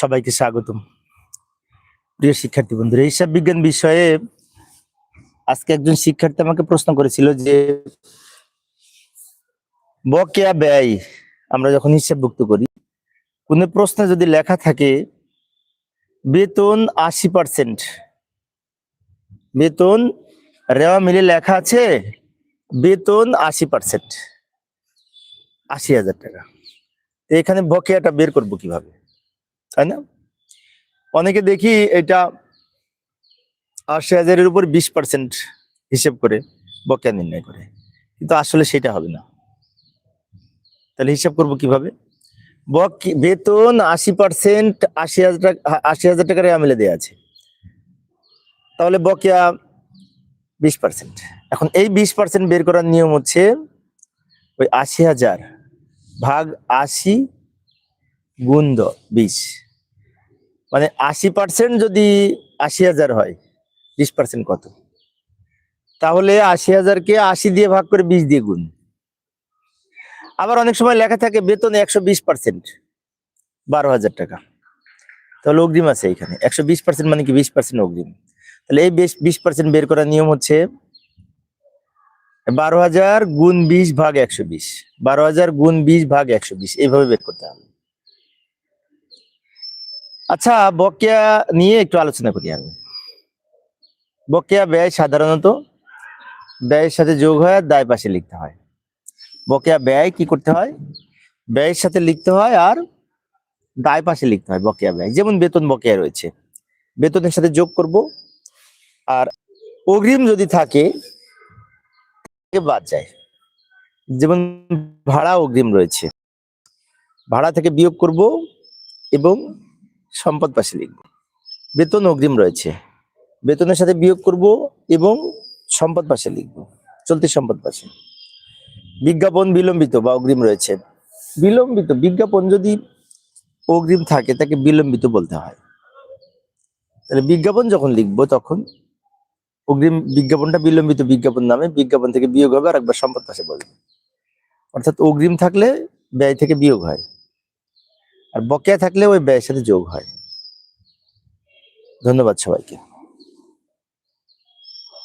সবাইকে স্বাগতম। প্রিয় শিক্ষার্থী বন্ধুরা, হিসাব বিজ্ঞান বিষয়ে আজকে একজন শিক্ষার্থী আমাকে প্রশ্ন করেছিল যে, বকেয়া ব্যয় আমরা যখন হিসাবভুক্ত করি, কোন প্রশ্নে যদি লেখা থাকে, বেতন আশি পার্সেন্ট বেতন রেওয়া মিলে লেখা আছে, বেতন আশি পার্সেন্ট আশি হাজার টাকা। এখানে বকেয়াটা বের করব কীভাবে? তাই না? অনেকে দেখি এটা আশি হাজারের উপর বিশ পার্সেন্ট হিসেব করে, বকেয়া নির্ণয় করে। কিন্তু আসলে সেটা হবে না। তাহলে হিসাব করব কীভাবে? বেতন আশি পার্সেন্ট আশি হাজার টাকা, আশি হাজার টাকার আমিলে দেওয়া আছে। তাহলে বকেয়া বিশ পার্সেন্ট এখন এই বিশ পার্সেন্ট বের করার নিয়ম হচ্ছে ওই আশি হাজার ভাগ আশি গুণ দ, বিশ। মানে আশি পার্সেন্ট যদি আশি হাজার হয়, বিশ পার্সেন্ট কত? তাহলে আশি হাজারকে আশি দিয়ে ভাগ করে বিশ দিয়ে গুণ। আবার অনেক সময় লেখা থাকে বেতন একশো বিশ পার্সেন্ট বারো হাজার টাকা। তাহলে অগ্রিম আছে এখানে। একশো বিশ পার্সেন্ট মানে কি? বিশ পার্সেন্ট অগ্রিম। তাহলে এই বেশ বিশ পার্সেন্ট বের করার নিয়ম হচ্ছে বারো হাজার গুণ বিশ ভাগ একশো বিশ। বারো হাজার গুণ বিশ ভাগ একশো বিশ। এইভাবে বের করতে হবে। আচ্ছা বকেয়া নিয়ে একটু আলোচনা করি আমি। বকেয়া ব্যয় সাধারণত, ব্যয়ের সাথে যোগ হয় আর দায় পাশে লিখতে হয়। বকেয়া ব্যয় কি করতে হয়? ব্যয়ের সাথে লিখতে হয় আর দায় পাশে লিখতে হয় বকেয়া ব্যয়। যেমন বেতন বকেয়া রয়েছে। বেতনের সাথে যোগ করব আর অগ্রিম যদি থাকে বাদ যায়। যেমন ভাড়া অগ্রিম রয়েছে। ভাড়া থেকে বিয়োগ করব এবং সম্পদ পাশে লিখব। বেতন অগ্রিম রয়েছে। বেতনের সাথে বিয়োগ করব এবং সম্পদ পাশে লিখব। চলতি সম্পদ পাশে বিজ্ঞাপন বিলম্বিত বা অগ্রিম রয়েছে। বিলম্বিত, বিজ্ঞাপন যদি অগ্রিম থাকে, তাকে বিলম্বিত বলতে হয়। তাহলে বিজ্ঞাপন যখন লিখব, তখন অগ্রিম বিজ্ঞাপনটা বিলম্বিত বিজ্ঞাপন নামে বিজ্ঞাপন থেকে বিয়োগ হবে আর একবার সম্পদ পাশে বলবে। অর্থাৎ অগ্রিম থাকলে ব্যয় থেকে বিয়োগ হয়। আর বকেয়া থাকলে ওই ব্যয়ের সাথে যোগ হয়। ধন্যবাদ সবাইকে।